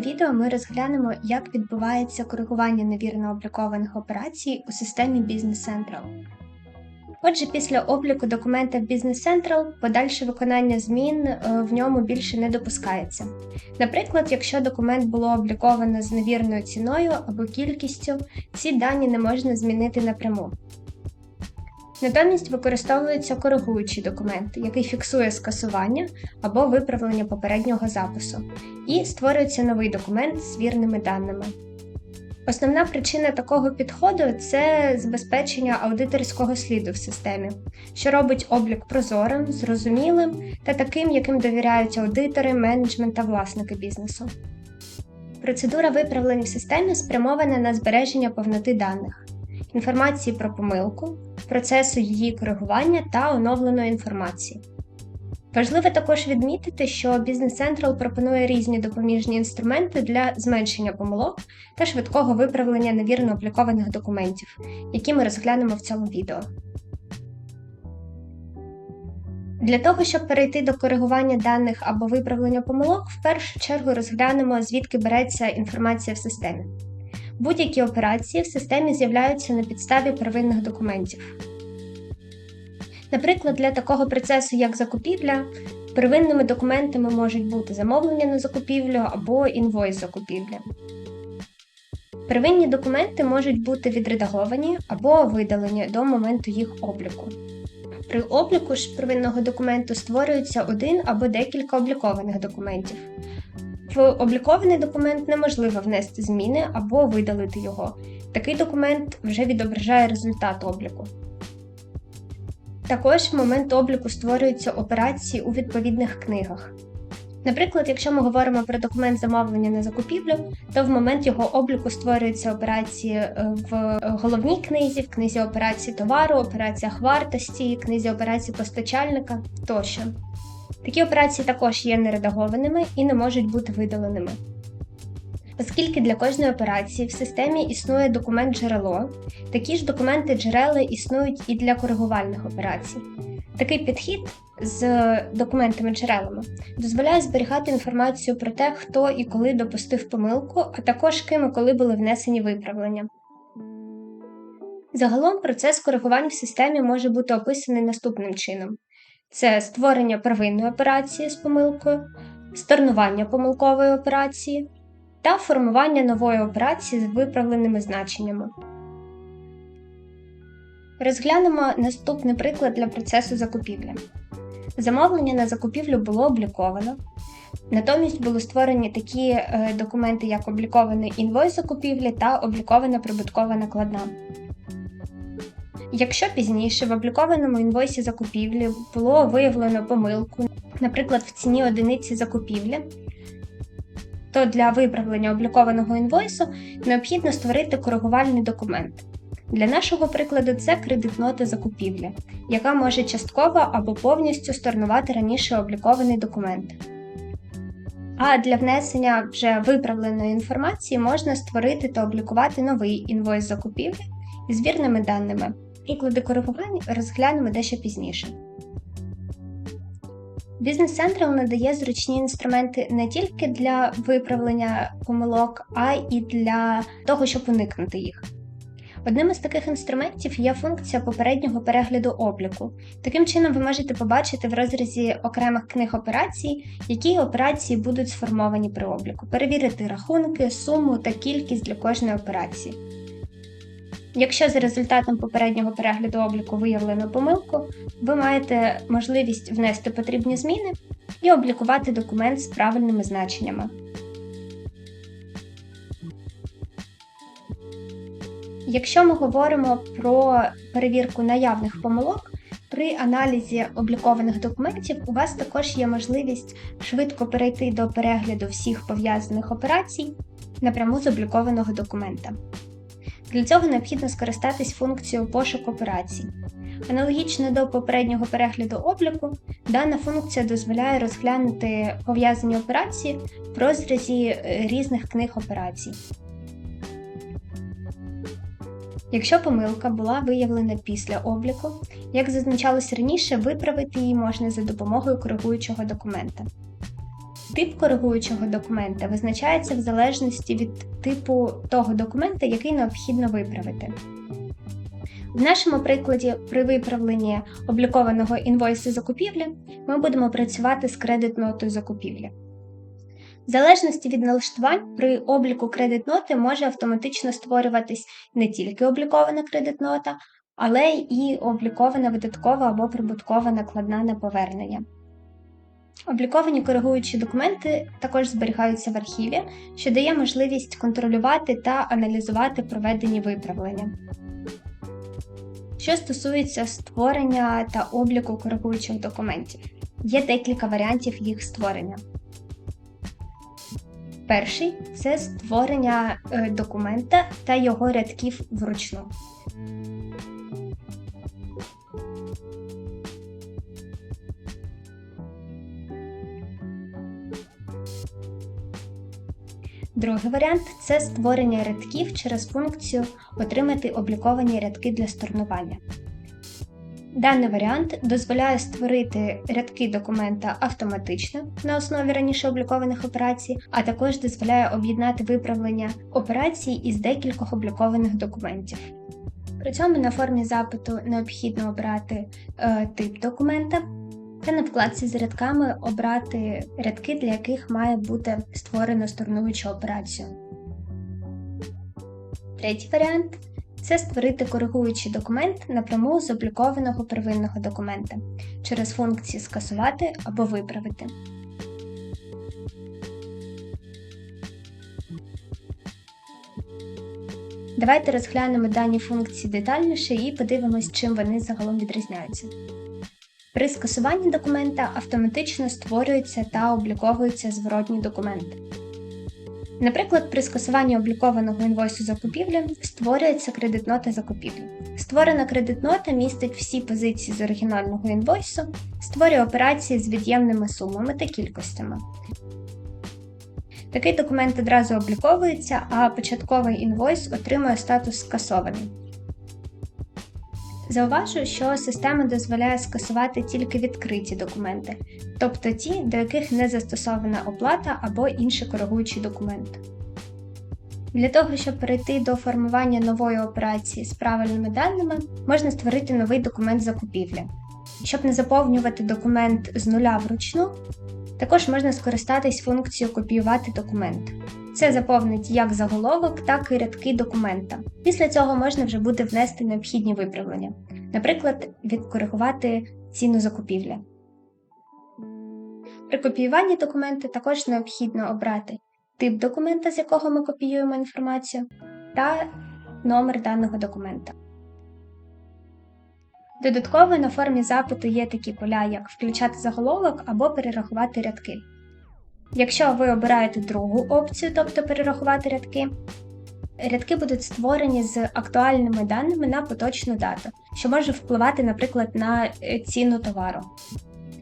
відео ми розглянемо, як відбувається коригування невірно облікованих операцій у системі Business Central. Отже, після обліку документа в Business Central подальше виконання змін е, в ньому більше не допускається. Наприклад, якщо документ було обліковано з невірною ціною або кількістю, ці дані не можна змінити напряму. Натомість використовується коригуючий документ, який фіксує скасування або виправлення попереднього запису, і створюється новий документ з вірними даними. Основна причина такого підходу це забезпечення аудиторського сліду в системі, що робить облік прозорим, зрозумілим та таким, яким довіряють аудитори, менеджмент та власники бізнесу. Процедура виправлень в системі спрямована на збереження повноти даних, інформації про помилку, процесу її коригування та оновленої інформації. Важливо також відмітити, що Business Central пропонує різні допоміжні інструменти для зменшення помилок та швидкого виправлення невірно облікованих документів, які ми розглянемо в цьому відео. Для того, щоб перейти до коригування даних або виправлення помилок, в першу чергу розглянемо, звідки береться інформація в системі. Будь-які операції в системі з'являються на підставі первинних документів. Наприклад, для такого процесу, як закупівля, первинними документами можуть бути замовлення на закупівлю або інвойс закупівлі. Первинні документи можуть бути відредаговані або видалені до моменту їх обліку. При обліку ж первинного документу створюється один або декілька облікованих документів. В облікований документ неможливо внести зміни або видалити його. Такий документ вже відображає результат обліку. Також в момент обліку створюються операції у відповідних книгах. Наприклад, якщо ми говоримо про документ замовлення на закупівлю, то в момент його обліку створюються операції е, в головній книзі, в книзі операцій товару, операціях вартості, книзі операцій постачальника тощо. Такі операції також є нередагованими і не можуть бути видаленими. Оскільки для кожної операції в системі існує документ джерело, такі ж документи джерела існують і для коригувальних операцій. Такий підхід з документами джерелами дозволяє зберігати інформацію про те, хто і коли допустив помилку, а також ким і коли були внесені виправлення. Загалом процес коригувань в системі може бути описаний наступним чином: це створення первинної операції з помилкою, сторнування помилкової операції та формування нової операції з виправленими значеннями. Розглянемо наступний приклад для процесу закупівлі. Замовлення на закупівлю було обліковано. Натомість були створені такі е, документи, як облікований інвойс закупівлі та облікована прибуткова накладна. Якщо пізніше в облікованому інвойсі закупівлі було виявлено помилку, наприклад, в ціні одиниці закупівлі, то для виправлення облікованого інвойсу необхідно створити коригувальний документ. Для нашого прикладу це кредитнота закупівлі, яка може частково або повністю сторнувати раніше облікований документ. А для внесення вже виправленої інформації можна створити та облікувати новий інвойс закупівлі із вірними даними. Приклади коригувань розглянемо дещо пізніше. Business Central надає зручні інструменти не тільки для виправлення помилок, а й для того, щоб уникнути їх. Одним із таких інструментів є функція попереднього перегляду обліку. Таким чином, ви можете побачити в розрізі окремих книг операцій, які операції будуть сформовані при обліку, перевірити рахунки, суму та кількість для кожної операції. Якщо за результатом попереднього перегляду обліку виявлено помилку, ви маєте можливість внести потрібні зміни і облікувати документ з правильними значеннями. Якщо ми говоримо про перевірку наявних помилок, при аналізі облікованих документів у вас також є можливість швидко перейти до перегляду всіх пов'язаних операцій напряму з облікованого документа. Для цього необхідно скористатись функцією пошук операцій. Аналогічно до попереднього перегляду обліку, дана функція дозволяє розглянути пов'язані операції в розрізі е, різних книг операцій. Якщо помилка була виявлена після обліку, як зазначалось раніше, виправити її можна за допомогою коригуючого документа. Тип коригуючого документа визначається в залежності від типу того документа, який необхідно виправити. В нашому прикладі при виправленні облікованого інвойсу закупівлі ми будемо працювати з кредит-нотою закупівлі. В залежності від налаштувань при обліку кредит-ноти може автоматично створюватись не тільки облікована кредит-нота, але й облікована видаткова або прибуткова накладна на повернення. Обліковані коригуючі документи також зберігаються в архіві, що дає можливість контролювати та аналізувати проведені виправлення. Що стосується створення та обліку коригуючих документів, є декілька варіантів їх створення. Перший це створення е, документа та його рядків вручну. Другий варіант це створення рядків через функцію Отримати обліковані рядки для stornування. Даний варіант дозволяє створити рядки документа автоматично на основі раніше облікованих операцій, а також дозволяє об'єднати виправлення операцій із декількох облікованих документів. При цьому на формі запиту необхідно обрати е, тип документа та на вкладці з рядками обрати рядки, для яких має бути створено сторнуючу операцію. Третій варіант це створити коригуючий документ напряму з облікованого первинного документа через функції скасувати або виправити. Давайте розглянемо дані функції детальніше і подивимось, чим вони загалом відрізняються. При скасуванні документа автоматично створюється та обліковується зворотній документ. Наприклад, при скасуванні облікованого інвойсу закупівлі створюється кредитнота закупівлі. Створена кредитнота містить всі позиції з оригінального інвойсу, створює операції з від'ємними сумами та кількостями. Такий документ одразу обліковується, а початковий інвойс отримує статус скасований. Зауважу, що система дозволяє скасувати тільки відкриті документи, тобто ті, до яких не застосована оплата або інший коригуючий документ. Для того, щоб перейти до формування нової операції з правильними даними, можна створити новий документ закупівлі. Щоб не заповнювати документ з нуля вручну, також можна скористатись функцією Копіювати документ. Це заповнить як заголовок, так і рядки документа. Після цього можна вже буде внести необхідні виправлення, наприклад, відкоригувати ціну закупівлі. При копіюванні документа також необхідно обрати тип документа, з якого ми копіюємо інформацію, та номер даного документа. Додатково на формі запиту є такі поля, як включати заголовок або перерахувати рядки. Якщо ви обираєте другу опцію, тобто перерахувати рядки, рядки будуть створені з актуальними даними на поточну дату, що може впливати, наприклад, на е, ціну товару.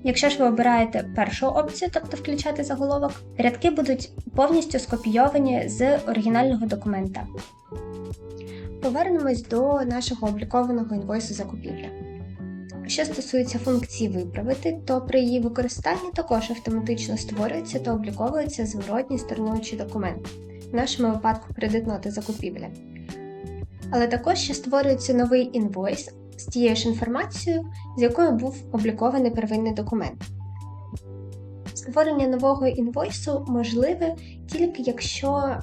Якщо ж ви обираєте першу опцію, тобто включати заголовок, рядки будуть повністю скопійовані з оригінального документа. Повернемось до нашого облікованого інвойсу закупівля. Що стосується функції виправити, то при її використанні також автоматично створюється та обліковується зворотній сторонуючий документ, в нашому випадку кредитноти закупівля. Але також ще створюється новий інвойс з тією ж інформацією, з якою був облікований первинний документ. Створення нового інвойсу можливе тільки якщо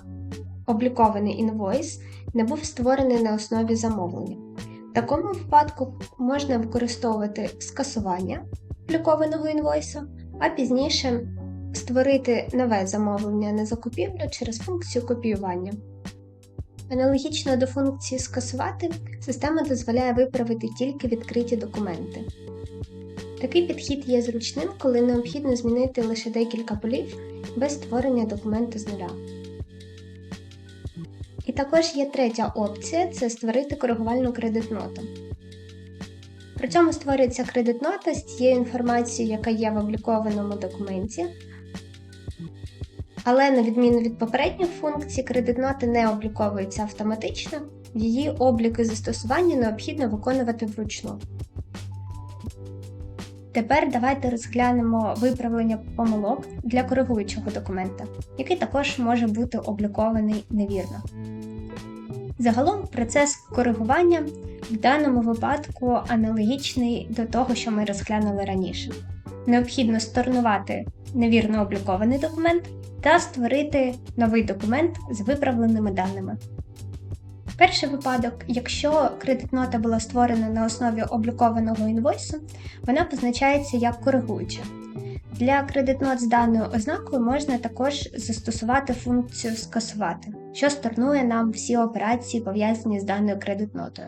облікований інвойс не був створений на основі замовлення. Такому випадку можна використовувати скасування облікованого інвойсу, а пізніше створити нове замовлення на закупівлю через функцію копіювання. Аналогічно до функції скасувати, система дозволяє виправити тільки відкриті документи. Такий підхід є зручним, коли необхідно змінити лише декілька полів без створення документу з нуля. І також є третя опція це створити коригувальну кредитноту. При цьому створюється кредитнота з тією інформацією, яка є в облікованому документі. Але, на відміну від попередніх функцій, кредитноти не обліковуються автоматично, її облік і застосування необхідно виконувати вручну. Тепер давайте розглянемо виправлення помилок для коригуючого документа, який також може бути облікований невірно. Загалом процес коригування в даному випадку аналогічний до того, що ми розглянули раніше. Необхідно сторнувати невірно облікований документ та створити новий документ з виправленими даними. Перший випадок, якщо кредитнота була створена на основі облікованого інвойсу, вона позначається як коригуюча. Для кредитнот з даною ознакою можна також застосувати функцію скасувати, що сторнує нам всі операції, пов'язані з даною кредитнотою.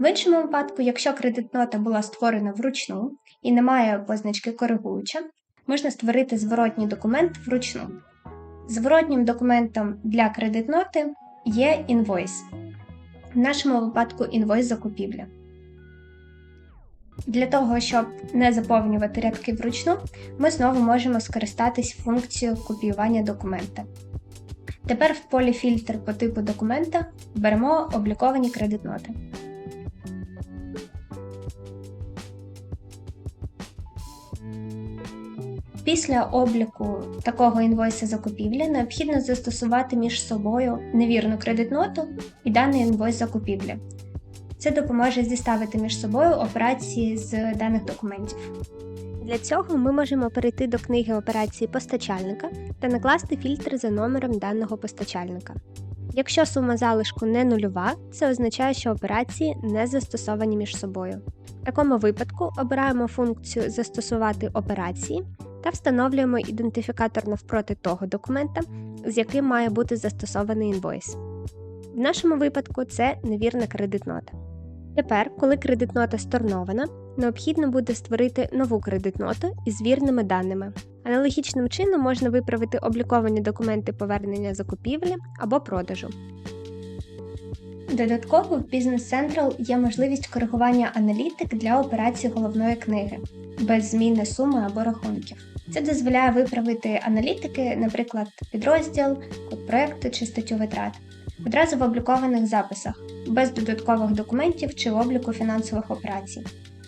В іншому випадку, якщо кредитнота була створена вручну і не має позначки коригуюча, можна створити зворотній документ вручну. Зворотнім документом для кредитноти є інвойс. В нашому випадку інвойс закупівля. Для того, щоб не заповнювати рядки вручну, ми знову можемо скористатись функцією копіювання документа. Тепер в полі фільтр по типу документа беремо обліковані кредитноти. Після обліку такого інвойса закупівлі необхідно застосувати між собою невірну кредитноту і даний інвойс закупівлі. Це допоможе зіставити між собою операції з даних документів. Для цього ми можемо перейти до книги операцій постачальника та накласти фільтр за номером даного постачальника. Якщо сума залишку не нульова, це означає, що операції не застосовані між собою. В такому випадку обираємо функцію Застосувати операції та встановлюємо ідентифікатор навпроти того документа, з яким має бути застосований інвойс. В нашому випадку це невірна кредитнота. Тепер, коли кредитнота сторнована, необхідно буде створити нову кредитноту із вірними даними. Аналогічним чином можна виправити обліковані документи повернення закупівлі або продажу. Додатково в Business Central є можливість коригування аналітик для операцій головної книги без зміни суми або рахунків. Це дозволяє виправити аналітики, наприклад, підрозділ, код проекту чи статтю витрат, одразу в облікованих записах, без додаткових документів чи обліку фінансових операцій.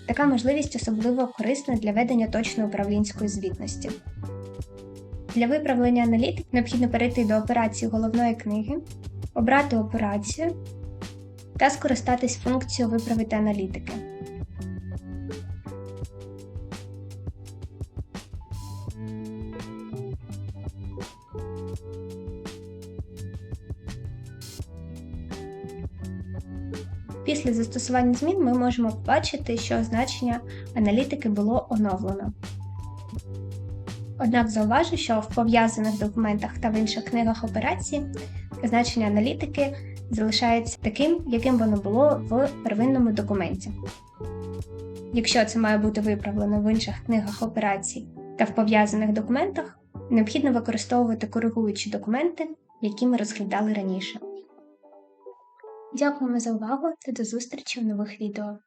Така можливість особливо корисна для ведення точної управлінської звітності. Для виправлення аналітик необхідно перейти до операції головної книги, обрати операцію та скористатись функцією Виправити аналітики. Після застосування змін ми можемо побачити, що значення аналітики було оновлено. Однак зауважу, що в пов'язаних документах та в інших книгах операції значення аналітики залишається таким, яким воно було в первинному документі. Якщо це має бути виправлено в інших книгах операцій та в пов'язаних документах, необхідно використовувати коригуючі документи, які ми розглядали раніше. Дякуємо за увагу та до зустрічі в нових відео.